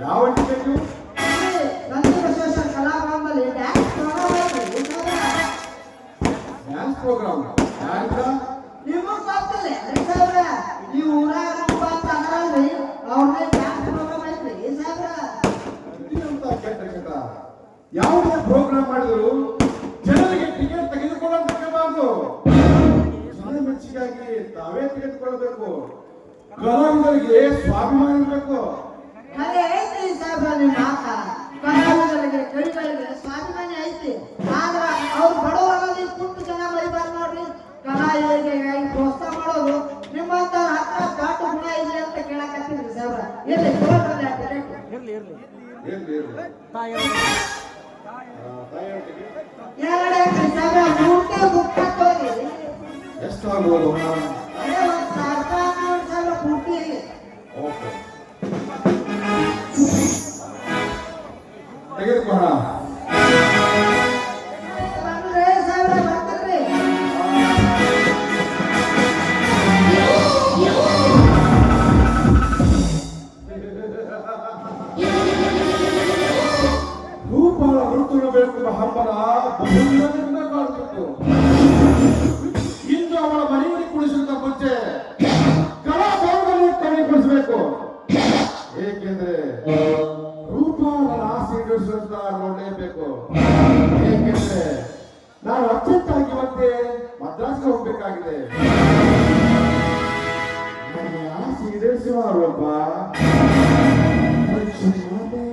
ಯಾವ ಟಿಕೆಟ್ ನಂದು ವಿಶೇಷ ಕಲಾಭವನದಲ್ಲಿ ಡ್ಯಾನ್ಸ್ ಡ್ಯಾನ್ಸ್ ಪ್ರೋಗ್ರಾಮ್ ನಿಮ್ಮ ಗೊತ್ತಲ್ಲ. ಸಾಹೇಬ್ರ ನೀವು ಊರಾಗ ಅಂತ ಅನ್ರಿ ಅವ್ರದೇ ಡ್ಯಾನ್ಸ್ ಪ್ರೋಗ್ರಾಮ್ ಐತ್ರಿ. ಸಾಹೇಬ್ರ ಅಂತ ಕೇಳ್ತಕ್ಕಂಥ ಯಾವುದೇ ಪ್ರೋಗ್ರಾಮ್ ಮಾಡಿದ್ರು ಜನರಿಗೆ ಟಿಕೆಟ್ ತೆಗೆದುಕೊಳ್ಳೋದು ಮೆಚ್ಚುಗಾಗಿ ತಾವೇ ತೆಗೆದುಕೊಳ್ಬೇಕು ಕಲಾವಿದರಿಗೆ ಸ್ವಾಭಿಮಾನ ಇರಬೇಕು. ಐತಿ ಸಾಹೇಬ್ರ ನಿಮ್ಮ ಮಾತ. ಕಲಾವಿದರಿಗೆ ಕವಿಗಳಿಗೆ ಸ್ವಾಭಿಮಾನಿ ಐತಿ ಆದ್ರ ಅವ್ರು ಜನ ಬೈಬಾರ್ದು ನೋಡ್ರಿ ಕಲಾವಿದರಿಗೆ ಪ್ರೋತ್ಸಾಹ ಮಾಡೋದು ನಿಮ್ಮಂತ ಹತ್ರ ಕಾಟು ಗುಣ ಇದೆ ಅಂತ ಕೇಳಕತ್ತೀರಿ ಸಾಹೇಬ್ರ. ಇರ್ಲಿ ಇರ್ಲಿ ಇರ್ಲಿ. ಇರ್ಲಿ ತಾಯಿ ಎರಡು ಎಷ್ಟಾಗ್ಬೋದು ಅದೇ ಒಂದ್ ಸಾವಿರ ರೂಪಾಯಿ ಸಾವಿರ ಪೂರ್ತಿ ಓಕೆ ತೆಗೆದುಕೋಣ ಬಂದ್ರೆ ಸಾವಿರ ಬರ್ತದ್ರಿ ರೂಪಗಳ ಮೃತ್ಯುಳಬೇಕೆಂಬ ಹಂಬಲ ಈಡೇರಿಸುವಂತ ನೋಡಲೇಬೇಕು. ಏಕೆಂದ್ರೆ ನಾನು ಅತ್ಯಂತ ಮತ್ತೆ ಮದ್ರಾಸ್ಗೆ ಹೋಗ್ಬೇಕಾಗಿದೆ. ಆಸೆ ಈಡೇರಿಸುವ ರೂಪ ಪರೀಕ್ಷೆ ಮಾಡಿ